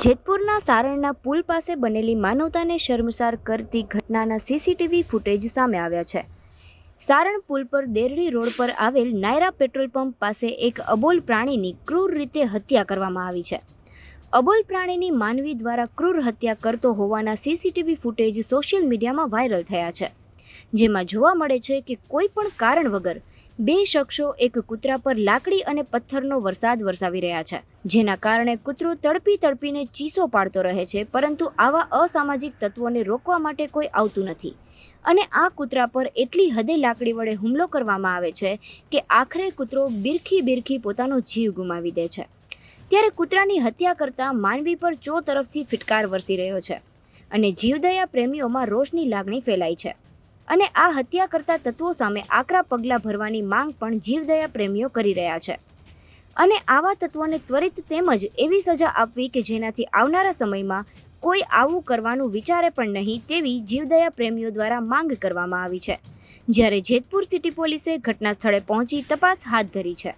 જેતપુરના સારણના પુલ પાસે બનેલી માનવતાને શર્મસાર કરતી ઘટનાના સીસીટીવી ફૂટેજ સામે આવ્યા છે. સારણ પુલ પર દેરડી રોડ પર આવેલ નાયરા પેટ્રોલ પંપ પાસે એક અબોલ પ્રાણીની ક્રૂર રીતે હત્યા કરવામાં આવી છે. અબોલ પ્રાણીની માનવી દ્વારા ક્રૂર હત્યા કરતો હોવાના સીસીટીવી ફૂટેજ સોશિયલ મીડિયામાં વાયરલ થયા છે. જેમાં જોવા મળે છે કે કોઈ પણ કારણ વગર બે શખ્સો એક કૂતરા પર લાકડી અને પથ્થરનો વરસાદ વરસાવી રહ્યા છે, જેના કારણે કૂતરો તડપી તડપીને ચીસો પાડતો રહે છે, પરંતુ આવા અસામાજિક તત્વોને રોકવા માટે કોઈ આવતું નથી. અને આ કૂતરા પર એટલી હદે લાકડી વડે હુમલો કરવામાં આવે છે કે આખરે કૂતરો બિરખી બિરખી પોતાનો જીવ ગુમાવી દે છે. ત્યારે કૂતરાની હત્યા કરતા માનવી પર ચો તરફથી ફિટકાર વરસી રહ્યો છે અને જીવદયા પ્રેમીઓમાં રોષની લાગણી ફેલાઈ છે. અને આ હત્યા કરતા તત્વો સામે આકરા પગલાં ભરવાની માંગ પણ જીવદયા પ્રેમીઓ કરી રહ્યા છે. અને આવા તત્વોને ત્વરિત તેમજ એવી સજા આપવી કે જેનાથી આવનારા સમયમાં કોઈ આવું કરવાનું વિચારે પણ નહીં તેવી જીવદયા પ્રેમીઓ દ્વારા માંગ કરવામાં આવી છે. જ્યારે જેતપુર સિટી પોલીસે ઘટના સ્થળે પહોંચી તપાસ હાથ ધરી છે.